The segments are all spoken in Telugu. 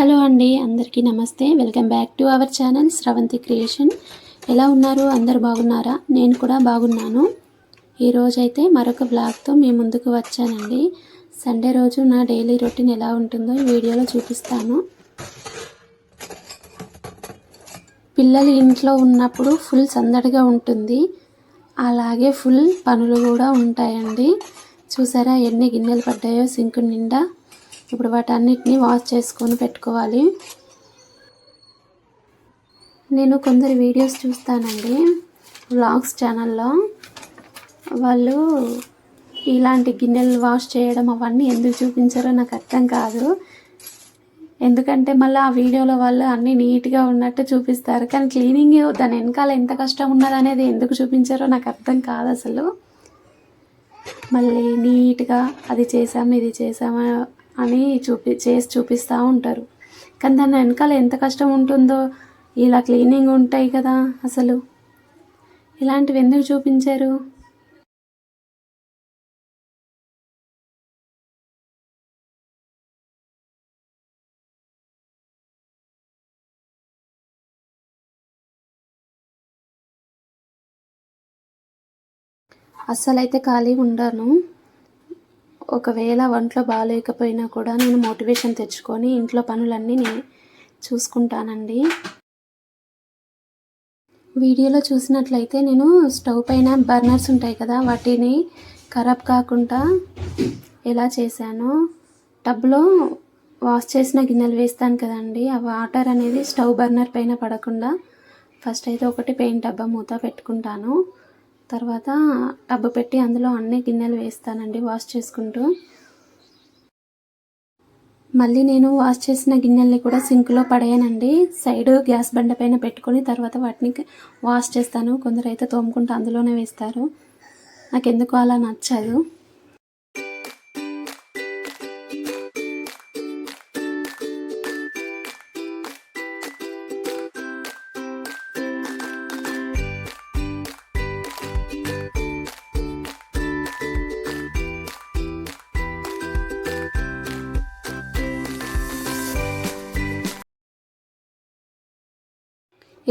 హలో అండి అందరికీ నమస్తే. Welcome back to our channel Sravanthi creation. ఎలా ఉన్నారు? అందరు బాగున్నారా? నేను కూడా బాగున్నాను. ఈరోజైతే మరొక బ్లాగ్తో మీ ముందుకు వచ్చానండి. సండే రోజు నా డైలీ రొటీన్ ఎలా ఉంటుందో ఈ వీడియోలో చూపిస్తాను. పిల్లలు ఇంట్లో ఉన్నప్పుడు ఫుల్ సందడిగా ఉంటుంది. అలాగే ఫుల్ పనులు కూడా ఉంటాయండి. చూసారా ఎన్ని గిన్నెలు పడ్డాయో సింకు నిండా. ఇప్పుడు వాటన్నిటిని వాష్ చేసుకొని పెట్టుకోవాలి. నేను కొందరు వీడియోస్ చూస్తానండి వ్లాగ్స్ ఛానల్లో. వాళ్ళు ఇలాంటి గిన్నెలు వాష్ చేయడం అవన్నీ ఎందుకు చూపించారో నాకు అర్థం కాదు. ఎందుకంటే మళ్ళీ ఆ వీడియోలో వాళ్ళు అన్నీ నీట్గా ఉన్నట్టు చూపిస్తారు. కానీ క్లీనింగ్ దాని వెనకాల ఎంత కష్టం ఉన్నదనేది ఎందుకు చూపించారో నాకు అర్థం కాదు అసలు. మళ్ళీ నీట్గా అది చేసాం ఇది చేసామా అని చూపి చేసి చూపిస్తూ ఉంటారు. కానీ దాని వెనకాల ఎంత కష్టం ఉంటుందో ఇలా క్లీనింగ్ ఉంటాయి కదా అసలు. ఇలాంటివి ఎందుకు చూపించారు? అస్సలైతే ఖాళీ ఉండను. ఒకవేళ ఒంట్లో బాగాలేకపోయినా కూడా నేను మోటివేషన్ తెచ్చుకొని ఇంట్లో పనులన్నీ నేను చూసుకుంటానండి. వీడియోలో చూసినట్లయితే నేను స్టవ్ పైన బర్నర్స్ ఉంటాయి కదా వాటిని ఖరాబ్ కాకుండా ఎలా చేశానో టబ్లో వాష్ చేసిన గిన్నెలు వేస్తాను కదండి ఆ వాటర్ అనేది స్టవ్ బర్నర్ పైన పడకుండా ఫస్ట్ అయితే ఒకటి పెయింట్ డబ్బా మూత పెట్టుకుంటాను. తర్వాత టబ్బు పెట్టి అందులో అన్ని గిన్నెలు వేస్తానండి వాష్ చేసుకుంటూ. మళ్ళీ నేను వాష్ చేసిన గిన్నెల్ని కూడా సింక్లో పడేయనండి. సైడ్ గ్యాస్ బండ పైన పెట్టుకొని తర్వాత వాటిని వాష్ చేస్తాను. కొందరు అయితే తోముకుంటూ అందులోనే వేస్తారు. నాకు ఎందుకు అలా నచ్చదు.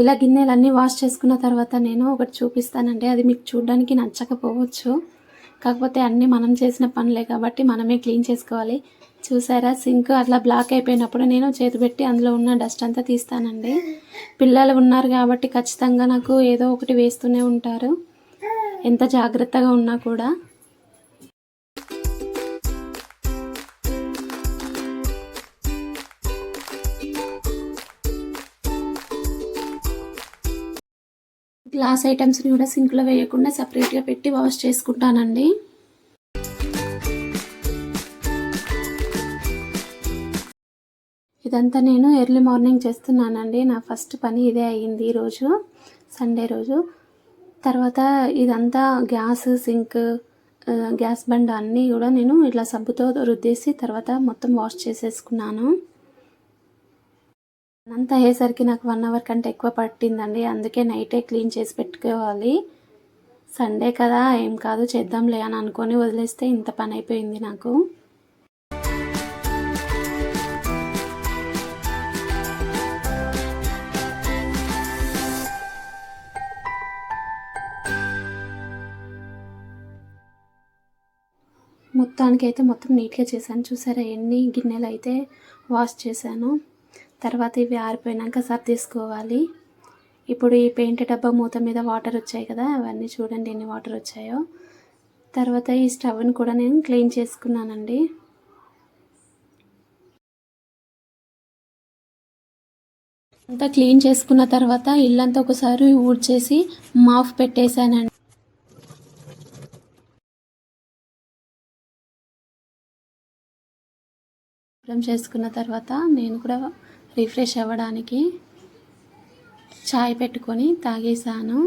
ఇలా గిన్నెలన్నీ వాష్ చేసుకున్న తర్వాత నేను ఒకటి చూపిస్తానండి. అది మీకు చూడడానికి నచ్చకపోవచ్చు. కాకపోతే అన్నీ మనం చేసిన పనులే కాబట్టి మనమే క్లీన్ చేసుకోవాలి. చూసారా? సింక్ అట్లా బ్లాక్ అయిపోయినప్పుడు నేను చేతి పెట్టి అందులో ఉన్న డస్ట్ అంతా తీస్తానండి. పిల్లలు ఉన్నారు కాబట్టి ఖచ్చితంగా నాకు ఏదో ఒకటి వేస్తూనే ఉంటారు. ఎంత జాగ్రత్తగా ఉన్నా కూడా. గ్లాస్ ఐటమ్స్ని కూడా సింక్లో వేయకుండా సపరేట్గా పెట్టి వాష్ చేసుకుంటానండి. ఇదంతా నేను ఎర్లీ మార్నింగ్ చేస్తున్నానండి. నా ఫస్ట్ పని ఇదే అయ్యింది ఈరోజు సండే రోజు. తర్వాత ఇదంతా గ్యాస్ సింక్ గ్యాస్ బండ అన్నీ కూడా నేను ఇట్లా సబ్బుతో రుద్దేసి తర్వాత మొత్తం వాష్ చేసేసుకున్నాను. అంతా అయ్యేసరికి నాకు వన్ అవర్ కంటే ఎక్కువ పట్టిందండి. అందుకే నైటే క్లీన్ చేసి పెట్టుకోవాలి. సండే కదా ఏం కాదు చేద్దాంలే అని అనుకొని వదిలేస్తే ఇంత పని అయిపోయింది నాకు. మొత్తానికి అయితే మొత్తం నీట్గా చేశాను. చూసారా ఎన్ని గిన్నెలు అయితే వాష్ చేశాను. తర్వాత ఇవి ఆరిపోయినాక సర్దేసుకోవాలి ఇప్పుడు ఈ పెయింట్ డబ్బా మూత మీద వాటర్ వచ్చాయి కదా అవన్నీ చూడండి ఎన్ని వాటర్ వచ్చాయో. తర్వాత ఈ స్టవ్ని కూడా నేను క్లీన్ చేసుకున్నానండి. అంతా క్లీన్ చేసుకున్న తర్వాత ఇల్లంతా ఒకసారి ఊడ్చేసి మాఫ్ పెట్టేశానండి. చేసుకున్న తర్వాత నేను కూడా రిఫ్రెష్ అవ్వడానికి చాయ్ పెట్టుకొని తాగేసాను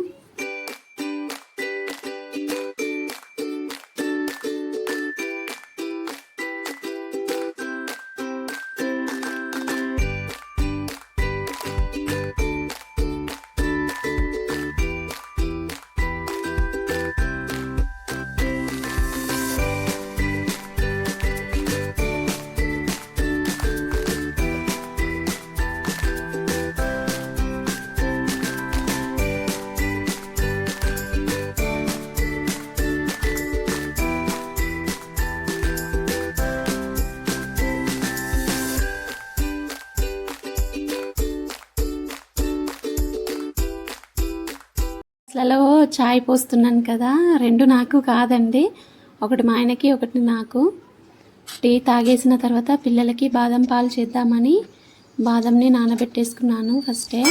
అసలు చాయ్ పోస్తున్నాను కదా రెండు నాకు కాదండి. ఒకటి మా ఆయనకి ఒకటి నాకు. టీ తాగేసిన తర్వాత పిల్లలకి బాదం పాలు చేద్దామని బాదంని నానబెట్టేసుకున్నాను ఫస్టే.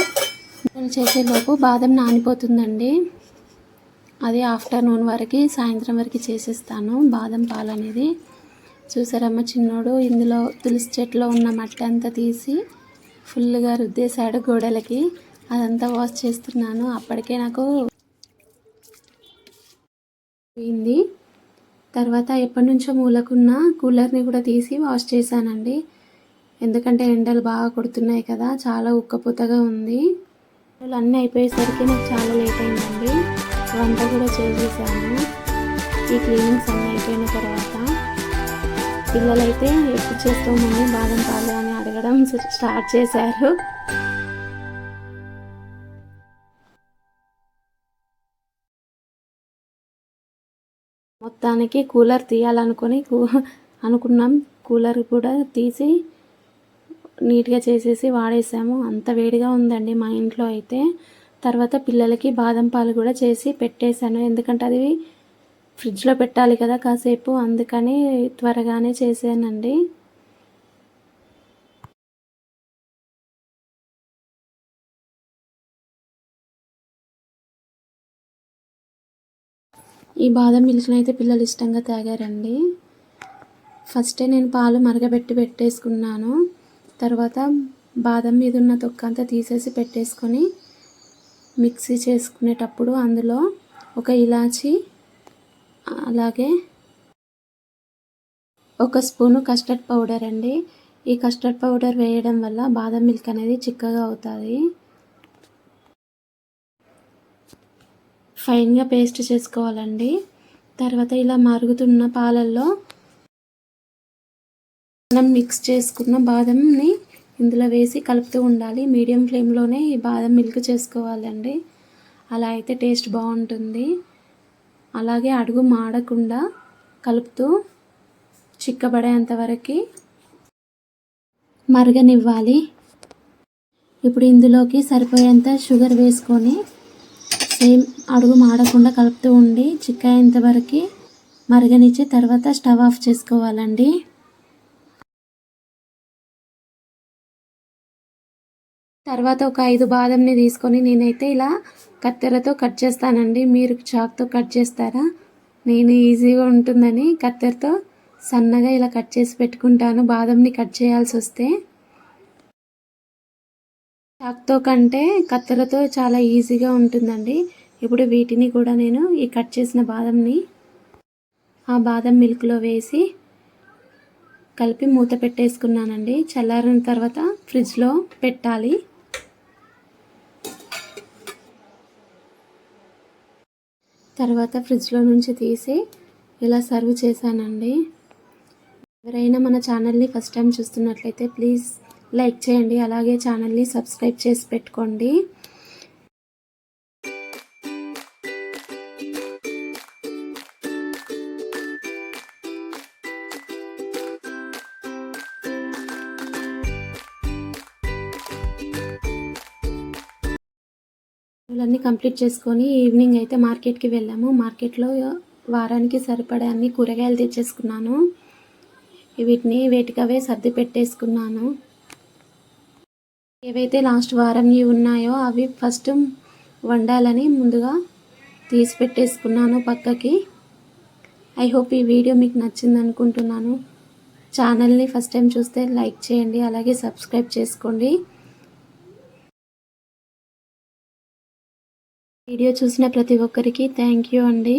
చేసేలోపు బాదం నానిపోతుందండి. అది ఆఫ్టర్నూన్ వరకు సాయంత్రం వరకు చేసేస్తాను బాదం పాలు అనేది చూసారమ్మ చిన్నోడు ఇందులో తులసి చెట్లో ఉన్న మట్టి అంతా తీసి ఫుల్గా రుద్దేశాడు గోడలకి. అదంతా వాష్ చేస్తున్నాను. అప్పటికే నాకు పోయింది. తర్వాత ఎప్పటి నుంచో మూలకున్న కూలర్ని కూడా తీసి వాష్ చేశానండి. ఎందుకంటే ఎండలు బాగా కొడుతున్నాయి కదా చాలా ఉక్కపోతగా ఉంది. అన్నీ అయిపోయేసరికి నాకు చాలా లేట్ అయిందండి. వంట కూడా చేసేసాను ఈ క్లీనింగ్స్ అన్నీ అయిపోయిన తర్వాత పిల్లలైతే ఎప్పుడు చేస్తామని బాదం పాలు అని అడగడం స్టార్ట్ చేశారు. మొత్తానికి కూలర్ తీయాలనుకొని కూ అనుకున్నాం. కూలర్ కూడా తీసి నీట్గా చేసేసి వాడేసాము. అంత వేడిగా ఉందండి మా ఇంట్లో అయితే. తర్వాత పిల్లలకి బాదం పాలు కూడా చేసి పెట్టేశాను. ఎందుకంటే అది ఫ్రిడ్జ్లో పెట్టాలి కదా కాసేపు. అందుకని త్వరగానే చేశానండి. ఈ బాదం మిల్క్ని అయితే పిల్లలు ఇష్టంగా తాగారండి. ఫస్టే నేను పాలు మరగబెట్టి పెట్టేసుకున్నాను. తర్వాత బాదం మీద ఉన్న తొక్క అంతా తీసేసి పెట్టేసుకొని మిక్సీ చేసుకునేటప్పుడు అందులో ఒక ఇలాచి అలాగే ఒక స్పూను కస్టర్డ్ పౌడర్ అండి. ఈ కస్టర్డ్ పౌడర్ వేయడం వల్ల బాదం మిల్క్ అనేది చిక్కగా అవుతుంది. ఫైన్గా పేస్ట్ చేసుకోవాలండి. తర్వాత ఇలా మరుగుతున్న పాలల్లో మనం మిక్స్ చేసుకున్న బాదంని ఇందులో వేసి కలుపుతూ ఉండాలి. మీడియం ఫ్లేమ్లోనే ఈ బాదం మిల్క్ చేసుకోవాలండి. అలా అయితే టేస్ట్ బాగుంటుంది. అలాగే అడుగు మాడకుండా కలుపుతూ చిక్కబడేంత వరకు మరగనివ్వాలి. ఇప్పుడు ఇందులోకి సరిపోయేంత షుగర్ వేసుకొని సేమ్ అడుగు మాడకుండా కలుపుతూ ఉండి చిక్కయ్యేంత వరకు మరగనిచ్చి తర్వాత స్టవ్ ఆఫ్ చేసుకోవాలండి. తర్వాత ఒక ఐదు బాదంని తీసుకొని నేనైతే ఇలా కత్తెరతో కట్ చేస్తానండి. మీరు చాక్తో కట్ చేస్తారా? నేను ఈజీగా ఉంటుందని కత్తెరతో సన్నగా ఇలా కట్ చేసి పెట్టుకుంటాను. బాదంని కట్ చేయాల్సి వస్తే చాక్తో కంటే కత్తెరతో చాలా ఈజీగా ఉంటుందండి. ఇప్పుడు వీటిని కూడా నేను ఈ కట్ చేసిన బాదంని ఆ బాదం మిల్క్లో వేసి కలిపి మూత పెట్టేసుకున్నానండి. చల్లారిన తర్వాత ఫ్రిడ్జ్లో పెట్టాలి. తర్వాత ఫ్రిడ్జ్లో నుంచి తీసి ఇలా సర్వ్ చేశానండి. ఎవరైనా మన ఛానల్ని ఫస్ట్ టైం చూస్తున్నట్లయితే ప్లీజ్ లైక్ చేయండి అలాగే ఛానల్ని సబ్స్క్రైబ్ చేసి పెట్టుకోండి. అన్నీ కంప్లీట్ చేసుకొని ఈవినింగ్ అయితే మార్కెట్కి వెళ్ళాము. మార్కెట్లో వారానికి సరిపడే అన్ని కూరగాయలు తెచ్చేసుకున్నాను. వీటిని వేటికవే సర్ది పెట్టేసుకున్నాను. ఏవైతే లాస్ట్ వారంవి ఉన్నాయో అవి ఫస్ట్ వండాలని ముందుగా తీసి పెట్టేసుకున్నాను పక్కకి. ఐ హోప్ ఈ వీడియో మీకు నచ్చింది అనుకుంటున్నాను. ఛానల్ని ఫస్ట్ టైం చూస్తే లైక్ చేయండి అలాగే సబ్స్క్రైబ్ చేసుకోండి. వీడియో చూసిన ప్రతి ఒక్కరికి థ్యాంక్ యూ అండి.